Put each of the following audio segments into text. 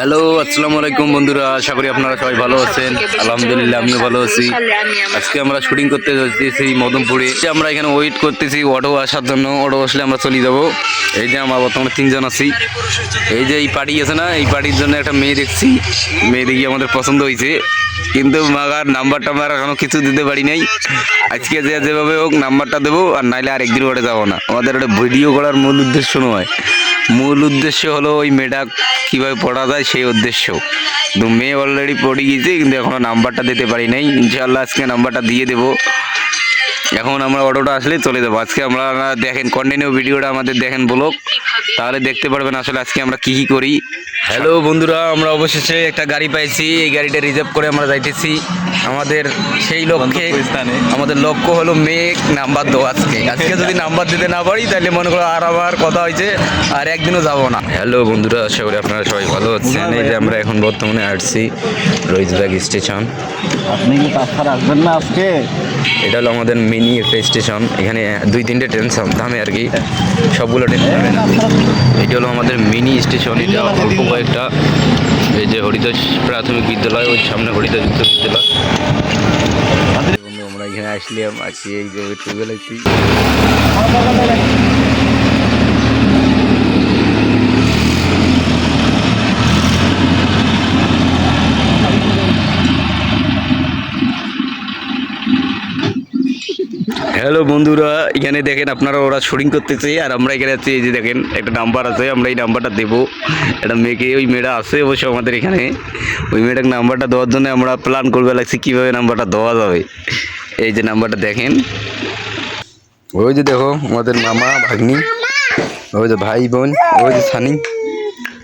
Hello আসসালামু আলাইকুম বন্ধুরা, আশা করি আপনারা সবাই ভালো আছেন। আলহামদুলিল্লাহ, আমিও ভালো আছি। আজকে আমরা শুটিং করতে যাচ্ছি যে আমরা এখানে ওয়েট করতেছি অটো আসার জন্য। অটো আসলে আমরা চলে যাব। এই যে আমরা বর্তমানে তিনজন আছি। এই যে এই পার্টি আছে না, এই পার্টির জন্য একটা মেয়ে দেখছি। মেয়ে দেখি আমাদের পছন্দ হয়েছে। কিন্তু মাগার নাম্বারটা আমরা এখনও কিছু দিতে পারি নাই। আজকে যে যেভাবে হোক নাম্বারটা দেবো, আর নাইলে আর একদিন ওটা যাব না। আমাদের ওটা ভিডিও করার মূল উদ্দেশ্য নয়। মূল উদ্দেশ্য হলো ওই মেয়েটা কীভাবে পড়া যায় সেই উদ্দেশ্য। কিন্তু মেয়ে অলরেডি পড়ে গিয়েছে, কিন্তু এখনও নাম্বারটা দিতে পারি নাই। ইনশাল্লাহ আজকে নাম্বারটা দিয়ে দেবো। এখন আমরা অটোটা আসলে চলে যাব। আজকে আমরা দেখেন কন্টিনিউ ভিডিওটা আমাদের দেখেন ব্লগ তাহলে দেখতে পারবেন আসলে আজকে আমরা কি কি করি। হ্যালো বন্ধুরা আমরা অবশেষে একটা গাড়ি পাইছি। এই গাড়িটা রিজার্ভ করে আমরা যাইতেছি। আমাদের সেই লক্ষ্যে আমাদের লক্ষ্য হলো মেঘ নাম্বার দেওয়া আজকে। আজকে যদি নাম্বার দিতে না পারি তাহলে মনে করো আর আমার কথা হয়েছে আর একদিনও যাব না। হ্যালো বন্ধুরা আশা করি আপনারা সবাই ভালো হচ্ছেন এই যে আমরা এখন বর্তমানে আসছি রোহিতবাগ স্টেশন। আপনি কি আসবেন না আজকে? এটা হলো আমাদের মিনি একটা স্টেশন এখানে দুই তিনটে ট্রেন থামে আর কি, সবগুলো ট্রেন থামে না এটা হলো আমাদের মিনি স্টেশন এটা অল্প কয়েকটা। এই যে হরিদাস প্রাথমিক বিদ্যালয়, ওই সামনে হরিদাস উচ্চ বিদ্যালয়। আমরা এখানে আসলাম, আজকে এই যে হ্যালো বন্ধুরা। এখানে দেখেন আপনারা ওরা শুটিং করতেছে আর আমরা এখানে আছি এই যে দেখেন একটা নাম্বার আছে আমরা এই নাম্বারটা দেবো। একটা মেয়েকে ওই মেয়েটা আছে অবশ্য আমাদের এখানে। ওই মেয়েটাকে নাম্বারটা দেওয়ার জন্য আমরা প্ল্যান করবে লাগছি কীভাবে নাম্বারটা দেওয়া যাবে। এই যে নাম্বারটা দেখেন। ওই যে দেখো আমাদের মামা ভাগ্নি ওই যে ভাই বোন ওই যে সানি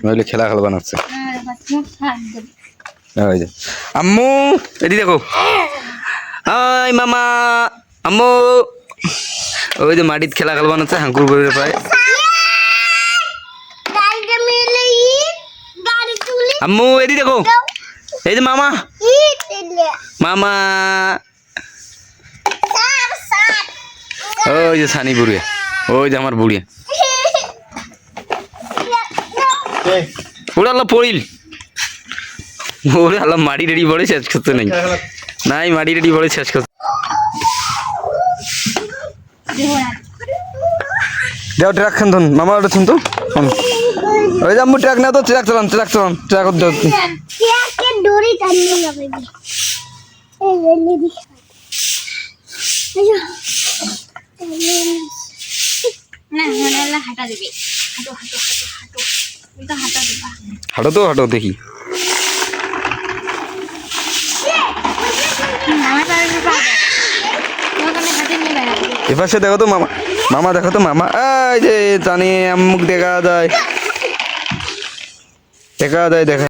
নইলে খেলা খেলা বানাচ্ছে। ওই যে। আম্মু এদি দেখো। আই মামা। আম্মু! ওই যে মাটিত খেলা খেলা বানাচ্ছে হাঁকুর করে তুলে আম্মু এদি দেখো। এই যে মামা। মামা। ওই যে সানি বুড়িয়া। ওই যে আমার বুড়িয়া। ওরা আল্লাহ পড়িল। ওরে আল্লাহ মাটি রেডি পড়ে শেষ করতে নাই। নাই মাটি রেডি পড়ে শেষ করতে দেও ট্রাক খান ধন মামা ওটা শুন তো। শোন। ওই যে আম্মু ট্রাক না তো ট্রাক চালান ট্রাক চালান ট্রাক দেও হাঁটা তো হাঁটা দিবা। হাঁটো তো হাঁটো দেখি। আমার এপাশে দেখো তো মামা মামা দেখো তো মামা। এই যে, জানি মুখ দেখা যায়। দেখা যায়, দেখা